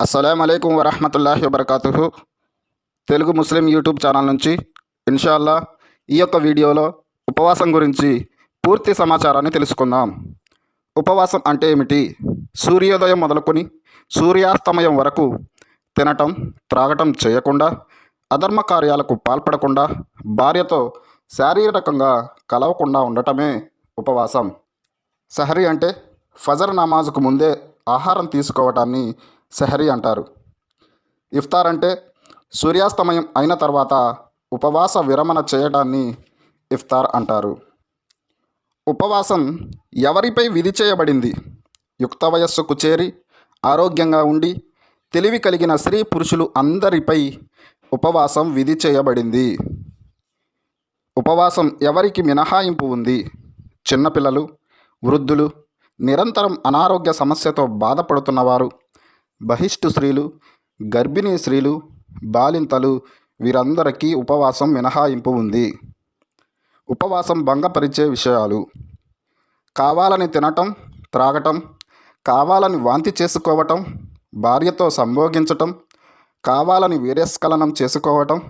అస్సలం అయికం వరహమతుల్లాహి వబర్కాతుహు. తెలుగు ముస్లిం యూట్యూబ్ ఛానల్ నుంచి ఇన్షాల్లా ఈ యొక్క వీడియోలో ఉపవాసం గురించి పూర్తి సమాచారాన్ని తెలుసుకుందాం. ఉపవాసం అంటే ఏమిటి? సూర్యోదయం మొదలుకొని సూర్యాస్తమయం వరకు తినటం త్రాగటం చేయకుండా అధర్మ కార్యాలకు పాల్పడకుండా భార్యతో శారీరకంగా కలవకుండా ఉండటమే ఉపవాసం. సహరీ అంటే ఫజర్ నమాజుకు ముందే ఆహారం తీసుకోవటాన్ని సెహరీ అంటారు. ఇఫ్తార్ అంటే సూర్యాస్తమయం అయిన తర్వాత ఉపవాస విరమణ చేయడాన్ని ఇఫ్తార్ అంటారు. ఉపవాసం ఎవరిపై విధి చేయబడింది? యుక్త వయస్సుకు చేరి ఆరోగ్యంగా ఉండి తెలివి కలిగిన స్త్రీ పురుషులు అందరిపై ఉపవాసం విధి చేయబడింది. ఉపవాసం ఎవరికి మినహాయింపు ఉంది? చిన్నపిల్లలు వృద్ధులు నిరంతరం అనారోగ్య సమస్యతో బాధపడుతున్నవారు బహిష్టు స్త్రీలు గర్భిణీ స్త్రీలు బాలింతలు వీరందరికీ ఉపవాసం మినహాయింపు ఉంది. ఉపవాసం భంగపరిచే విషయాలు. కావాలని తినటం త్రాగటం కావాలని వాంతి చేసుకోవటం భార్యతో సంభోగించటం కావాలని వీర్యస్ఖలనం చేసుకోవటం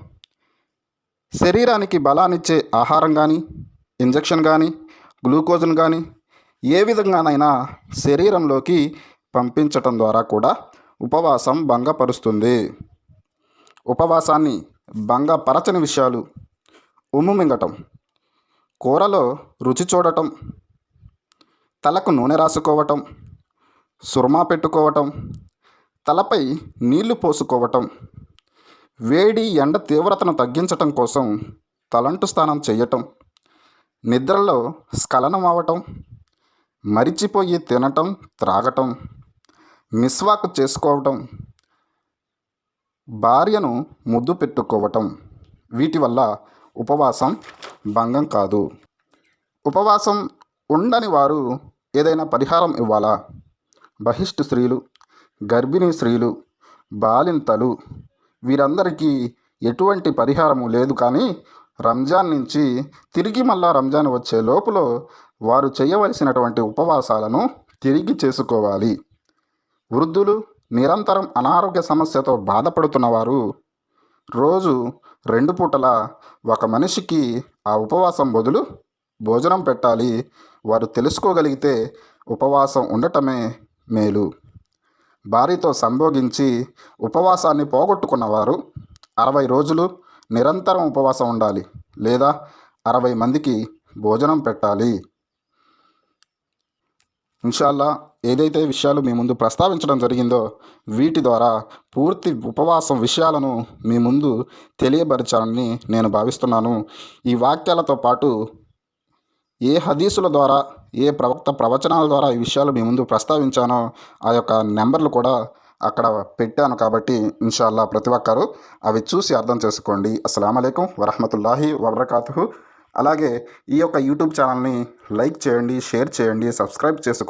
శరీరానికి బలాన్నిచ్చే ఆహారం కానీ ఇంజెక్షన్ కానీ గ్లూకోజ్ను కానీ ఏ విధంగానైనా శరీరంలోకి పంపించటం ద్వారా కూడా ఉపవాసం భంగపరుస్తుంది. ఉపవాసాన్ని భంగపరచని విషయాలు ఉమ్ము మింగటం కూరలో రుచి చూడటం తలకు నూనె రాసుకోవటం సుర్మా పెట్టుకోవటం తలపై నీళ్ళు పోసుకోవటం వేడి ఎండ తీవ్రతను తగ్గించటం కోసం తలంటు స్నానం చేయటం నిద్రలో స్ఖలనం అవటం మరిచిపోయి తినటం త్రాగటం మిస్వాక్ చేసుకోవటం భార్యను ముద్దు పెట్టుకోవటం వీటి వల్ల ఉపవాసం భంగం కాదు. ఉపవాసం ఉండని వారు ఏదైనా పరిహారం ఇవ్వాలా? బహిష్టు స్త్రీలు గర్భిణీ స్త్రీలు బాలింతలు వీరందరికీ ఎటువంటి పరిహారము లేదు కానీ రంజాన్ నుంచి తిరిగి మళ్ళా రంజాన్ వచ్చే లోపల వారు చేయవలసినటువంటి ఉపవాసాలను తిరిగి చేసుకోవాలి. వృద్ధులు నిరంతరం అనారోగ్య సమస్యతో బాధపడుతున్నవారు రోజు రెండు పూటల ఒక మనిషికి ఆ ఉపవాసం బదులు భోజనం పెట్టాలి. వారు తెలుసుకోగలిగితే ఉపవాసం ఉండటమే మేలు. భార్యతో సంభోగించి ఉపవాసాన్ని పోగొట్టుకున్నవారు అరవై రోజులు నిరంతరం ఉపవాసం ఉండాలి లేదా అరవై మందికి భోజనం పెట్టాలి. ఇన్షాల్లా ఏదైతే విషయాలు మీ ముందు ప్రస్తావించడం జరిగిందో వీటి ద్వారా పూర్తి ఉపవాసం విషయాలను మీ ముందు తెలియపరచాలని నేను భావిస్తున్నాను. ఈ వాక్యాలతో పాటు ఏ హదీసుల ద్వారా ఏ ప్రవక్త ప్రవచనాల ద్వారా ఈ విషయాలు మీ ముందు ప్రస్తావించానో ఆ యొక్క నెంబర్లు కూడా అక్కడ పెట్టాను కాబట్టి ఇన్షాల్లా ప్రతి ఒక్కరు అవి చూసి అర్థం చేసుకోండి. అస్సలం అయికం వరహమతుల్లాహి వబర్కాతు అలాగే ఈ యొక్క యూట్యూబ్ ఛానల్ని లైక్ చేయండి షేర్ చేయండి సబ్స్క్రైబ్ చేసుకోండి